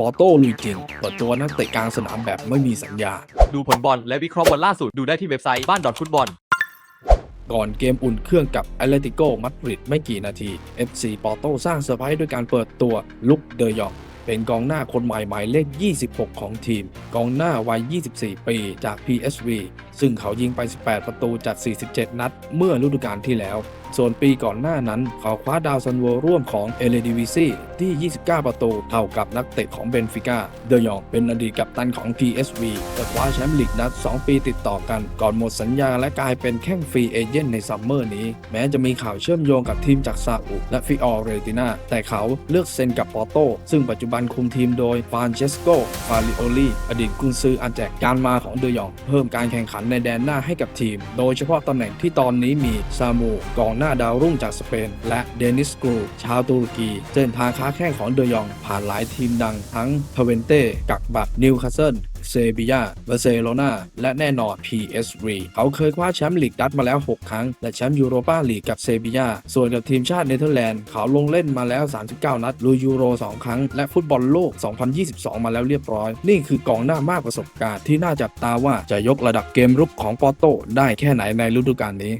ปอโต้ลุยจริงเปิดตัวนักเตะกลางสนามแบบไม่มีสัญญา ดูผลบอลและวิเคราะห์บอลล่าสุดดูได้ที่เว็บไซต์บ้านดอทฟุตบอล ก่อนเกมอุ่นเครื่องกับแอตเลติโกมาดริดไม่กี่นาที FC ปอโต้สร้างเซอร์ไพรส์ด้วยการเปิดตัวลุกเดยองเป็นกองหน้าคนใหม่หมายเลข 26 ของทีม กองหน้าวัย 24 ปีจาก PSV ซึ่งเขายิงไป 18 ประตูจาก 47 นัด เมื่อฤดูกาลที่แล้ว ส่วนปีก่อนหน้านั้น เขาคว้าดาวซันโวร่วมของเอเลดิวิซีที่ 29 ประตู เท่ากับนักเตะของเบนฟิก้า เดยองเป็นอดีตกัปตันของ PSV แต่คว้าแชมป์ลีกนัด 2 ปีติดต่อกัน ก่อนหมดสัญญาและกลายเป็นแข้งฟรีเอเจนต์ในซัมเมอร์นี้ แม้จะมีข่าวเชื่อมโยงกับทีมจากซาอุและฟิออเรตินาแต่เขาเลือกเซ็นกับปอโตซึ่งปัจจุบันคุมทีมโดยฟานเชสโกฟาริโอลีอดีตกุนซืออาแจกการมาของเดยอง เพิ่มการแข่งขันในแดนหน้าให้กับทีม โดยเฉพาะตำแหน่งที่ตอนนี้มีซามูกองหน้าดาวรุ่งจากสเปน และเดนิสกรูชาวตุรกีเส้นทางค้าแข้งของเดยอง ผ่านหลายทีมดังทั้งเทเวนเต้กักบัตนิวคาสเซิลเซบียาบาร์เซโลนาและแน่นอน PSV เขาเคยคว้าแชมป์ลีกดัตมาแล้ว 6 ครั้ง และแชมป์ยูโรปาลีกกับเซบียา ส่วนกับทีมชาติเนเธอร์แลนด์ เขาลงเล่นมาแล้ว 39 นัดลุยยูโร 2 ครั้ง และฟุตบอลโลก 2022 มาแล้วเรียบร้อย นี่คือกองหน้ามากประสบการณ์ที่น่าจับตาว่าจะยกระดับเกมรุกของปอโตได้แค่ไหนในฤดูกาลนี้